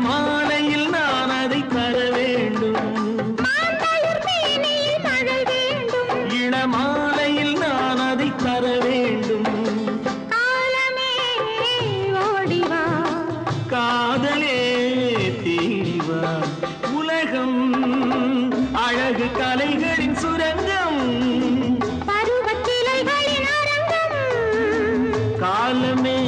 மாலையில் நான் அதை தர வேண்டும். இளமாலையில் நான் அதை தர வேண்டும். காதலே தீரிவா உலகம் அழகு கலைகளின் சுரங்கம். காலமே